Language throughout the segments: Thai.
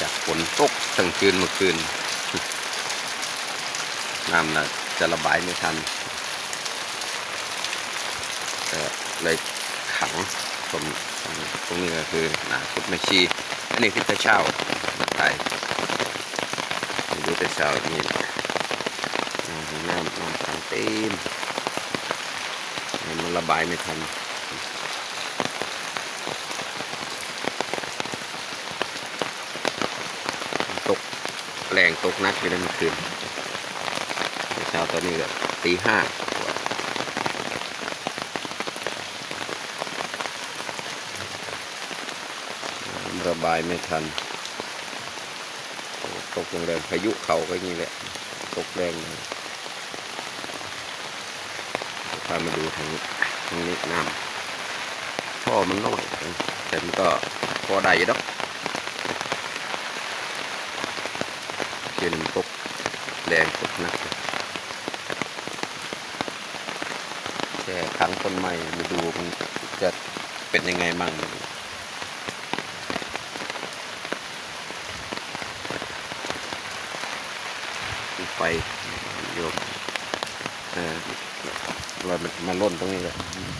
จากฝนตกทั้งคืนเมื่อคืนน้ำนะจะระบายไม่ทันเลยขังตรงตรงนี้ก็คือหนาพุทธมชีอันนี้คือตะเช้าไทยดูตะเช้านี่น้ำน้ำน้ำขังเต็มมันระบายไม่ทัน ตกแรงตกนักอยู่ในเมื่อคืนเช้าตอนนี้ก็ตีห้าระบายไม่ทัน ตกแรงพายุเขาก็อย่างนี้แหละ ตกแรงพามาดูทางนี้ทางนี้น้ำท่อมันน้อยแต่มันก็พอได้อยู่ดอก เขียนตกแรงตกนักแค่ครั้งต้นไม้มาดูมันจะเป็นยังไงมั่งไฟโยมเออเรามันมาล่นตรงนี้แหละ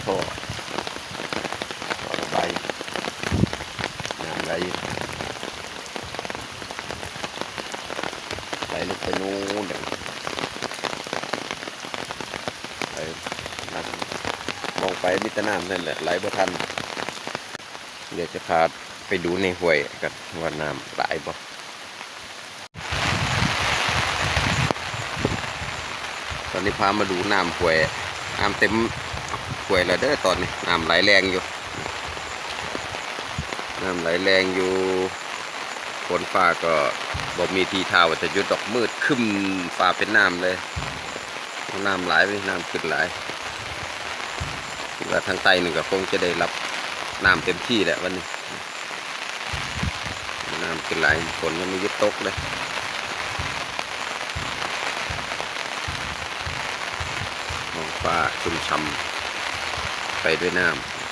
ท่อท่อระบายน้ำไหล ไหลลึกไปนู้นเลยไปน้ำมองไปมิตรน้ำนั่นแหละไหลบ่ทัน เดี๋ยวจะพาไปดูในห้วยกันว่าน้ำไหลบ่ตอนนี้พามาดูน้ำห้วยน้ำเต็มห้วยแล้วเด้อตอนนี้น้ำไหลแรงอยู่น้ำไหลแรงอยู่ ฝนฟ้าก็บอกมีทีท่าว่าจะยุดดอกมืดขึ้นฟ้าเป็นน้ำเลยน้ำไหลไปน้ำขึ้นไหลายคิดว่ทางใต้หนี่งก็คงจะได้รับน้ำเต็มที่แหละวันนี้น้ำขึ้นไหลายฝนยังไม่ยุดตกเลยมองฟ้าชุ่มช่ำไปด้วยน้ำ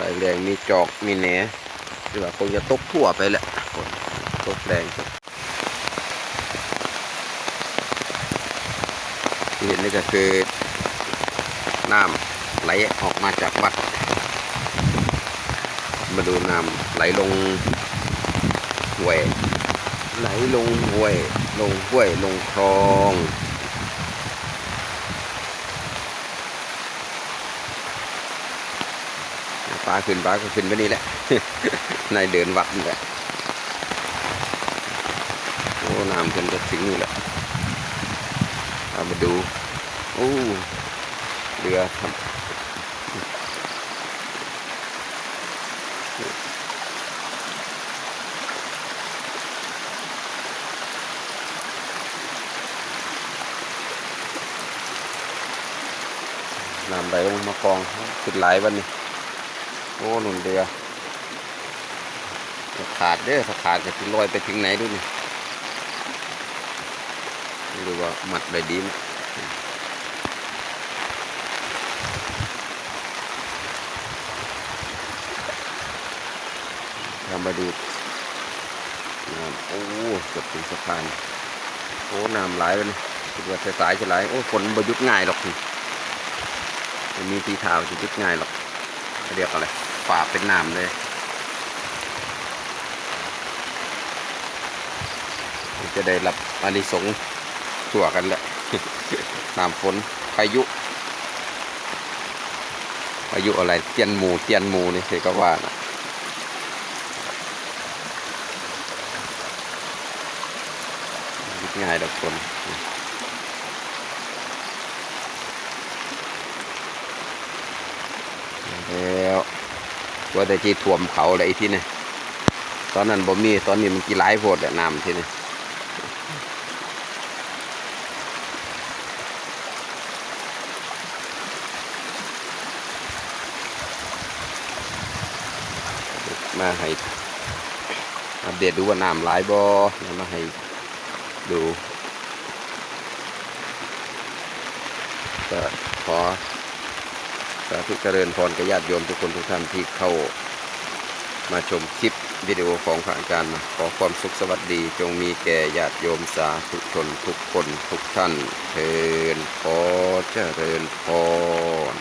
ไหลแรงมีจอกมีแหนหรือว่าคงจะตกทั่วไปแหละฝนตกแรงครับที่เห็นนี่ก็คือน้ำไหลออกมาจากวัด มาดูน้ำไหลลงห้วย ไหลลงห้วย ลงห้วยลงคลอง ปลาขึ้นปลาก็ขึ้นไปนี่แหละในเดินวัดนี่แหละโอ้น้ำจนจะถึงนี่แหละเอามาดูโอ้เรือครับน้ำไหลลงมากองขึ้นหลายวันนี้ โอ้หนุนเรือจะขาดเด้อถ้าขาดจะลอยไปถึงไหนดูนี่ดูว่าหมัดได้ดีไหมทำมาดูน้ำโอ้เกือบถึงสะพานโอ้น้ำไหลไปเลยคิดว่าสายๆจะไหลโอ้ฝนบ่หยุดง่ายหรอกนี่มันมีทีเท้าจะยุดง่ายหรอกเรียกอะไร ฝ่าเป็นน้ำเลยจะได้รับอานิสงส์ทั่วกันแหละน้ำฝนพายุพายุอะไรเตียนหมูเตียนหมูนี่คือก็ว่านะง่ายดอกคนแล้ว ว่าแต่จีถ่วมเขาอะไรที่นี่ตอนนั้นบ่มีตอนนี้มันกี่หลายโพดแหละน้ำที่นี่มาให้อัปเดตดูว่าน้ำหลายบ่แล้วมาให้ดูก็ขอ สาธุเจริญพรกับญาติโยมทุกคนทุกท่านที่เข้ามาชมคลิปวิดีโอของพระอาจารย์ขอความสุขสวัสดีจงมีแก่ญาติโยมสาธุชนทุกคนทุกท่านเทินขอเจริญพร